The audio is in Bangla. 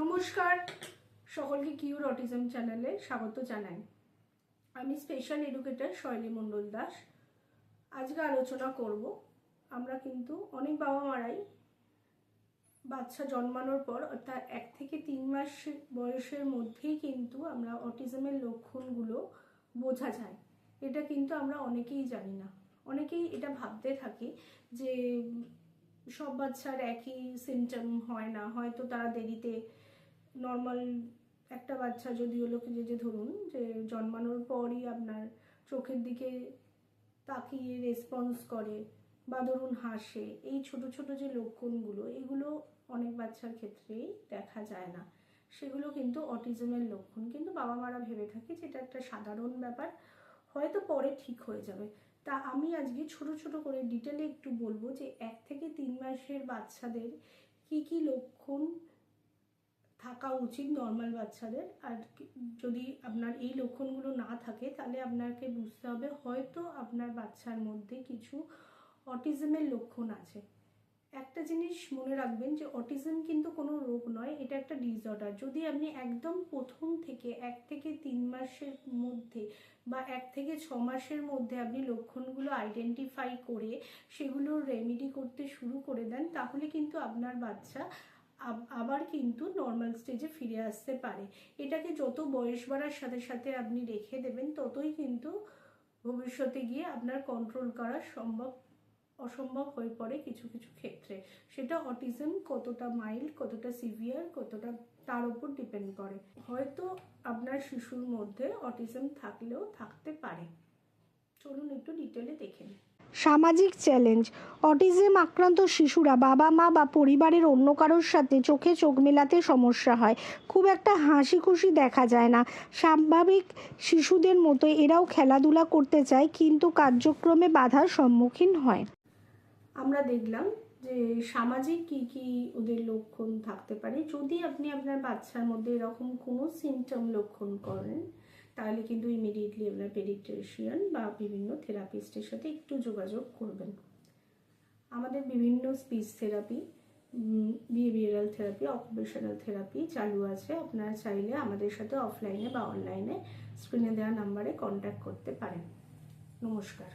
নমস্কার, সকলকে কিউর অটিজম চ্যানেলে স্বাগত জানাই। আমি স্পেশাল এডুকেটর শৈলী মণ্ডল দাস। আজকে আলোচনা করব, আমরা কিন্তু অনেক বাবা মারাই বাচ্চা জন্মানোর পর, অর্থাৎ এক থেকে তিন মাস বয়সের মধ্যেই কিন্তু আমরা অটিজমের লক্ষণগুলো বোঝা যায়। এটা কিন্তু আমরা অনেকেই জানি না। অনেকেই এটা ভাবতে থাকি যে সব বাচ্চার একই সিমটম হয় না, হয়তো তারা দেরিতে নর্মাল একটা বাচ্চা যদি হলো যে যে ধরুন যে জন্মানোর পরই আপনার চোখের দিকে তাকিয়ে রেসপন্স করে বা ধরুন হাসে, এই ছোট ছোট যে লক্ষণগুলো, এগুলো অনেক বাচ্চার ক্ষেত্রেই দেখা যায় না। সেগুলো কিন্তু অটিজমের লক্ষণ। কিন্তু বাবা মারা ভেবে থাকে যে এটা একটা সাধারণ ব্যাপার। হয়তো পরে ঠিক হয়ে যাবে। তা আমি আজকে ছোট ছোট করে ডিটেলে একটু বলব যে এক থেকে তিন মাসের বাচ্চাদের কি কি লক্ষণ থাকা উচিত নর্মাল বাচ্চাদের? আর যদি আপনার এই লক্ষণগুলো না থাকে, তাহলে আপনাকে বুঝতে হবে হয়তো আপনার বাচ্চার মধ্যে কিছু অটিজমের লক্ষণ আছে। একটা জিনিস মনে রাখবেন যে অটিজম কিন্তু কোনো রোগ নয়, এটা একটা ডিসঅর্ডার যদি আপনি একদম প্রথম থেকে এক থেকে তিন মাসের মধ্যে বা এক থেকে ছ মাসের মধ্যে আপনি লক্ষণগুলো আইডেন্টিফাই করে সেগুলো রেমেডি করতে শুরু করে দেন, তাহলে কিন্তু আপনার বাচ্চা আবার কিন্তু নর্মাল স্টেজে ফিরে আসতে পারে। এটাকে যত বয়স বাড়ার সাথে সাথে আপনি রেখে দেবেন, ততই কিন্তু ভবিষ্যতে গিয়ে আপনার কন্ট্রোল করা সম্ভব অসম্ভব হয়ে পড়ে কিছু কিছু ক্ষেত্রে। সেটা অটিজম কতটা মাইল্ড কতটা সিভিয়ার কতটা তার উপর ডিপেন্ড করে। হয়তো আপনার শিশুর মধ্যে অটিজম থাকলেও থাকতে পারে। চলুন একটু ডিটেলে দেখে নিই। সামাজিক চ্যালেঞ্জ অটিজম আক্রান্ত শিশুরা বাবা মা বা পরিবারের অন্য কারোর সাথে চোখে চোখ মেলাতে সমস্যা হয়। খুব একটা হাসি খুশি দেখা যায় না। স্বাভাবিক শিশুদের মতো এরাও খেলাধুলা করতে চায়, কিন্তু কার্যক্রমে বাধার সম্মুখীন হয়। আমরা দেখলাম যে সামাজিক কি কি ওদের লক্ষণ থাকতে পারে। যদি আপনি আপনার বাচ্চার মধ্যে এরকম কোনো সিমটম লক্ষণ করেন, তাহলে কিন্তু ইমিডিয়েটলি আপনার পেডিট্রিশিয়ান বা বিভিন্ন থেরাপিস্টের সাথে একটু যোগাযোগ করবেন। আমাদের বিভিন্ন speech therapy behavioural therapy occupational therapy চালু আছে। আপনারা চাইলে আমাদের সাথে অফলাইনে বা অনলাইনে স্ক্রিনে দেওয়া নাম্বারে কন্ট্যাক্ট করতে পারেন। নমস্কার।